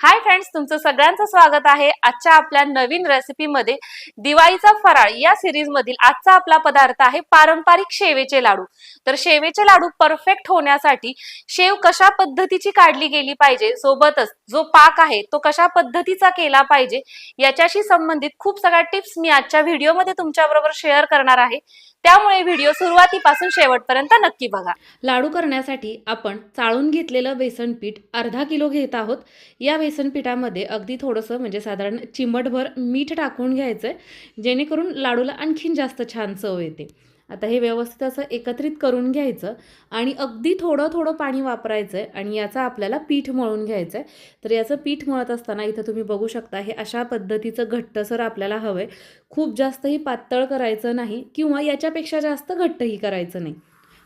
Hi friends तुमचं सगळ्यांचं स्वागत आहे आजच्या आपल्या नवीन रेसिपीमध्ये दिवाळीचा फराळ. या सिरीज मधील आजचा आपला पदार्थ आहे पारंपरिक शेवेचे लाडू. तर शेवेचे लाडू परफेक्ट होण्यासाठी शेव कशा पद्धतीची काढली गेली पाहिजे सोबतच जो पाक आहे तो कशा पद्धतीचा केला पाहिजे याच्याशी संबंधित खूप सगळ्या टिप्स मी आजच्या व्हिडिओमध्ये तुमच्या बरोबर शेअर करणार आहे. त्यामुळे व्हिडिओ सुरुवातीपासून शेवटपर्यंत नक्की बघा. लाडू करण्यासाठी आपण चाळून घेतलेलं बेसन पीठ अर्धा किलो घेत आहोत. या बेसन पिठामध्ये अगदी थोडंसं म्हणजे साधारण चिमटभर मीठ टाकून घ्यायचं जेणेकरून लाडूला आणखीन जास्त छान चव येते. आता हे व्यवस्थित असं एकत्रित करून घ्यायचं आणि अगदी थोडं थोडं पाणी वापरायचं आहे आणि याचा आपल्याला पीठ मळून घ्यायचं आहे तर याचं पीठ मळत असताना इथं तुम्ही बघू शकता हे अशा पद्धतीचं घट्टसर आपल्याला हवं आहे खूप जास्तही पातळ करायचं नाही किंवा याच्यापेक्षा जास्त घट्टही करायचं नाही.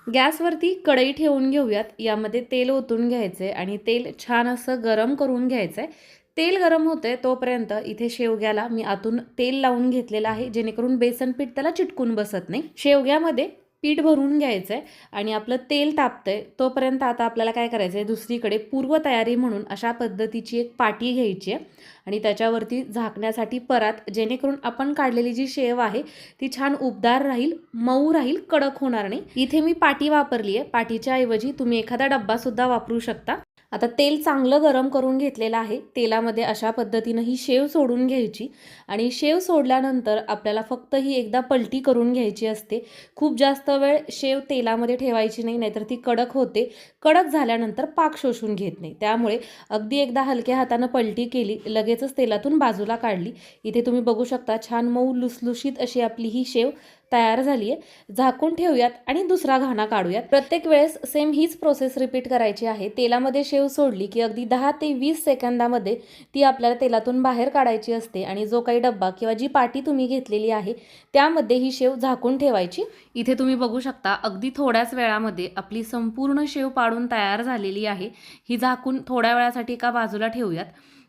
गॅसवरती कढई ठेवून घेऊयात. यामध्ये तेल ओतून घ्यायचं आहे आणि तेल छान असं गरम करून घ्यायचं आहे तेल गरम होतंय तोपर्यंत इथे शेवग्याला मी आतून तेल लावून घेतलेलं आहे जेणेकरून बेसन पीठ त्याला चिटकून बसत नाही. शेवग्यामध्ये पीठ भरून घ्यायचं आहे आणि आपलं तेल तापतंय तोपर्यंत आता आपल्याला काय करायचं आहे दुसरीकडे पूर्वतयारी म्हणून अशा पद्धतीची एक पाटी घ्यायची आहे आणि त्याच्यावरती झाकण्यासाठी परात जेणेकरून आपण काढलेली जी शेव आहे ती छान उबदार राहील मऊ राहील कडक होणार नाही. इथे मी पाटी वापरली आहे पाटीच्या ऐवजी तुम्ही एखादा डब्बासुद्धा वापरू शकता. आता तेल चांगलं गरम करून घेतलेलं आहे. तेलामध्ये अशा पद्धतीनं ही शेव सोडून घ्यायची आणि शेव सोडल्यानंतर आपल्याला फक्त ही एकदा पलटी करून घ्यायची असते. खूप जास्त वेळ शेव तेलामध्ये ठेवायची नाही नाहीतर ती कडक होते. कडक झाल्यानंतर पाक शोषून घेत नाही. त्यामुळे अगदी एकदा हलक्या हातानं पलटी केली लगेचच तेलातून बाजूला काढली. इथे तुम्ही बघू शकता छान मऊ लुसलुशीत अशी आपली ही शेव तयार झाली आहे झाकून ठेवूयात आणि दुसरा घाणा काढूयात. प्रत्येक वेळेस सेम हीच प्रोसेस रिपीट करायची आहे. तेलामध्ये शेव सोडली की अगदी दहा ते वीस सेकंदामध्ये ती आपल्याला तेलातून बाहेर काढायची असते आणि जो काही डब्बा किंवा जी पाटी तुम्ही घेतलेली आहे त्यामध्ये ही शेव झाकून ठेवायची. इथे तुम्ही बघू शकता अगदी थोड्याच वेळामध्ये आपली संपूर्ण शेव पाडून तयार झालेली आहे. ही झाकून थोड्या वेळासाठी एका बाजूला ठेवूयात.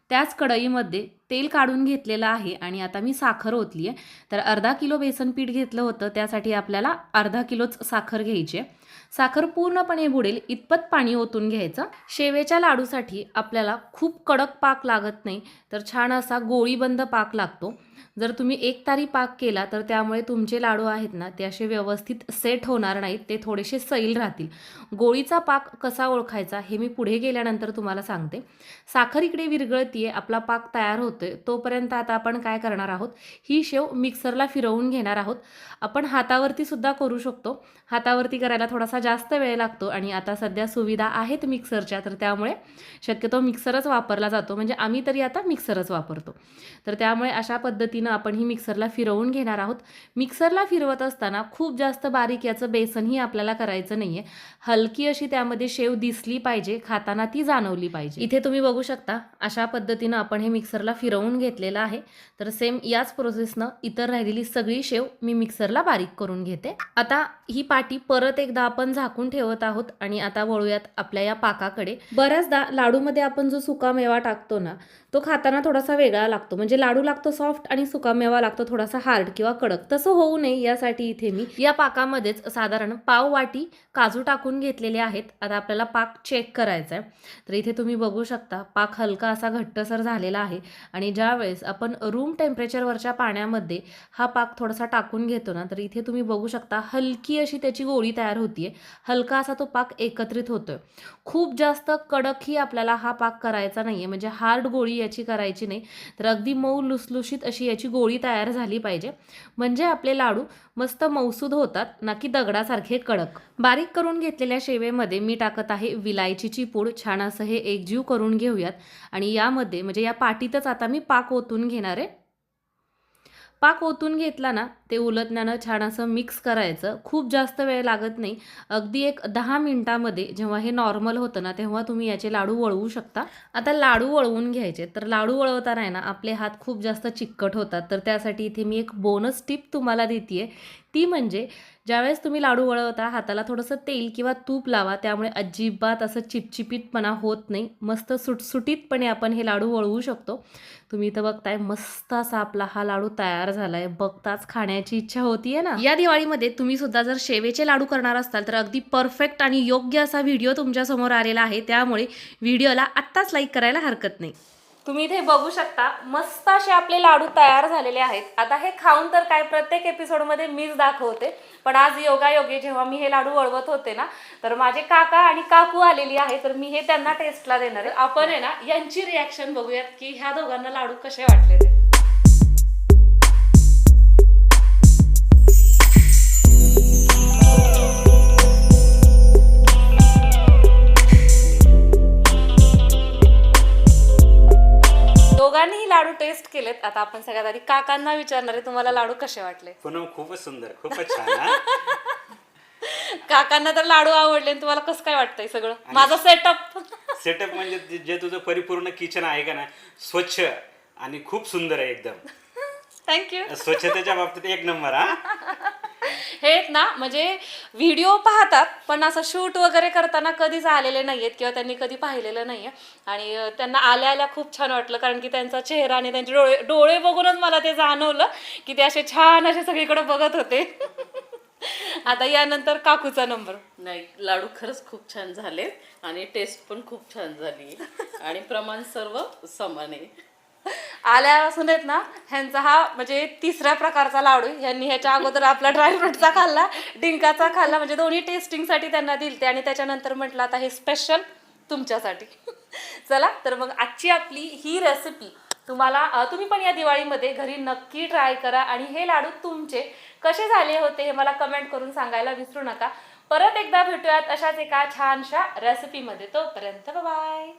त्याच कढईमध्ये तेल काढून घेतलेलं आहे आणि आता मी साखर ओतली आहे तर अर्धा किलो बेसन पीठ घेतलं होतं त्यासाठी आपल्याला अर्धा किलोच साखर घ्यायची आहे. साखर पूर्णपणे बुडेल इतपत पाणी ओतून घ्यायचं. शेवेच्या लाडूसाठी आपल्याला खूप कडक पाक लागत नाही तर छान असा गोळीबंद पाक लागतो. जर तुम्ही एक तारी पाक केला तर त्यामुळे तुमचे लाडू आहेत ना ते असे व्यवस्थित सेट होणार नाहीत ते थोडेसे सैल राहतील. गोळीचा पाक कसा ओळखायचा हे मी पुढे गेल्यानंतर तुम्हाला सांगते. साखर इकडे विरघळतीये आपला पाक तयार होतो होतोय तोपर्यंत आता आपण काय करणार आहोत? ही शेव मिक्सरला फिरवून घेणार आहोत. आपण हातावरती सुद्धा करू शकतो. हातावरती करायला थोडासा जास्त वेळ लागतो आणि आता सध्या सुविधा आहेत मिक्सरच्या तर त्यामुळे शक्यतो मिक्सरच वापरला जातो. म्हणजे आम्ही तरी आता मिक्सरच वापरतो. तर त्यामुळे अशा पद्धतीनं आपण ही मिक्सरला फिरवून घेणार आहोत. मिक्सरला फिरवत असताना खूप जास्त बारीक याचं बेसनही आपल्याला करायचं नाही आहे हलकी अशी त्यामध्ये शेव दिसली पाहिजे खाताना ती जाणवली पाहिजे. इथे तुम्ही बघू शकता अशा पद्धतीनं आपण हे मिक्सरला फिरवून घेतलेला आहे. तर सेम याच प्रोसेसनं इतर राहिलेली सगळी शेव मी मिक्सरला बारीक करून घेते. आता ही पाटी परत एकदा आपण झाकून ठेवत आहोत आणि आता वळूयात आपल्या या पाकाकडे. बऱ्याचदा लाडूमध्ये आपण जो सुका मेवा टाकतो ना तो खाताना थोडासा वेगळा लागतो. म्हणजे लाडू लागतो सॉफ्ट आणि सुका मेवा लागतो थोडासा हार्ड किंवा कडक. तसं होऊ नये यासाठी इथे मी या पाकामध्येच साधारण पाव वाटी काजू टाकून घेतलेले आहेत. आता आपल्याला पाक चेक करायचा आहे तर इथे तुम्ही बघू शकता पाक हलका असा घट्टसर झालेला आहे. आणि ज्यावेळेस आपण रूम टेम्परेचरवरच्या पाण्यामध्ये हा पाक थोडासा टाकून घेतो ना तर इथे तुम्ही बघू शकता हलकी अशी त्याची गोळी तयार होतीये. हलका असा तो पाक एकत्रित होतोय. खूप जास्त कडकही आपल्याला हा पाक करायचा नाहीये म्हणजे हार्ड गोळी याची करायची नाही तर अगदी मऊ लुसलुशीत अशी याची गोळी तयार झाली पाहिजे. म्हणजे आपले लाडू मस्त मौसूद होतात ना की दगडासारखे कडक. बारीक करून घेतलेल्या शेवेमध्ये मी टाकत आहे विलायचीची पूड. छान असं हे एकजीव करून घेऊयात. आणि यामध्ये म्हणजे या पाटीतच आता मी पाक ओतून घेणार आहे. पाक ओतून घेतला ना ते उलटण्यानं छान असं मिक्स करायचं. खूप जास्त वेळ लागत नाही. अगदी एक दहा मिनटामध्ये जेव्हा हे नॉर्मल होतं ना तेव्हा तुम्ही याचे लाडू वळवू शकता. आता लाडू वळवून घ्यायचे. तर लाडू वळवताना आहे ना आपले हात खूप जास्त चिकट होतात. तर त्यासाठी इथे मी एक बोनस टिप तुम्हाला देते ती म्हणजे ज्यावेळेस तुम्ही लाडू वळवता हाताला थोडंसं तेल किंवा तूप लावा त्यामुळे अजिबात असं चिपचिपीतपणा होत नाही. मस्त सुटसुटीतपणे आपण हे लाडू वळवू शकतो. तुम्ही इथं बघताय मस्त असा आपला हा लाडू तयार झाला आहे बघताच खाण्याची इच्छा होतीये ना? या दिवाळीमध्ये तुम्ही सुद्धा जर शेवेचे लाडू करणार असाल तर अगदी परफेक्ट आणि योग्य असा व्हिडिओ तुमच्यासमोर आलेला आहे. त्यामुळे व्हिडिओला आत्ताच लाईक करायला हरकत नाही. तुम्ही इथे बघू शकता मस्त असे आपले लाडू तयार झालेले आहेत. आता हे खाऊन तर काय प्रत्येक एपिसोडमध्ये मीच दाखवते पण आज योगायोगी जेव्हा मी हे लाडू वळवत होते ना तर माझे काका आणि काकू आलेली आहे तर मी हे त्यांना टेस्टला देणार आहे. आपण आहे ना यांची रिॲक्शन बघूयात की ह्या दोघांना लाडू कसे वाटले दोघांनीही लाडू टेस्ट केलेत. आता आपण सगळ्यात आधी काकांना विचारणार आहे तुम्हाला लाडू कसे वाटले? पूनम खूपच सुंदर खूपच छान हा? काकांना तर लाडू आवडले आणि तुम्हाला कसं काय वाटतंय सगळं? माझा सेटअप सेटअप म्हणजे जे- जे तुझं परिपूर्ण किचन आहे का ना स्वच्छ आणि खूप सुंदर आहे एकदम. थँक्यू स्वच्छतेच्या बाबतीत एक नंबर हा? हे ना म्हणजे व्हिडिओ पाहतात पण असं शूट वगैरे करताना कधीच आलेले नाहीयेत किंवा त्यांनी कधी पाहिलेलं नाहीये. आणि त्यांना आल्या आल्या खूप छान वाटलं कारण की त्यांचा चेहरा आणि त्यांचे डोळे डोळे बघूनच मला ते जाणवलं की ते असे छान असे सगळीकडे बघत होते. आता यानंतर काकूचा नंबर नाही लाडू खरंच खूप छान झाले आणि टेस्ट पण खूप छान झाली. आणि प्रमाण सर्व समान आहे. आल्यापासून आहेत ना ह्यांचा हा म्हणजे तिसऱ्या प्रकारचा लाडू ह्यांनी ह्याच्या अगोदर आपला ड्रायफ्रूटचा खाल्ला डिंकाचा खाल्ला म्हणजे दोन्ही टेस्टिंगसाठी त्यांना दिलते आणि त्याच्यानंतर म्हटलं आता हे स्पेशल तुमच्यासाठी. चला तर मग आजची आपली ही रेसिपी तुम्हाला तुम्ही पण या दिवाळीमध्ये घरी नक्की ट्राय करा. आणि हे लाडू तुमचे कसे झाले होते हे मला कमेंट करून सांगायला विसरू नका. परत एकदा भेटूयात अशाच एका छानशा रेसिपीमध्ये तोपर्यंत बाय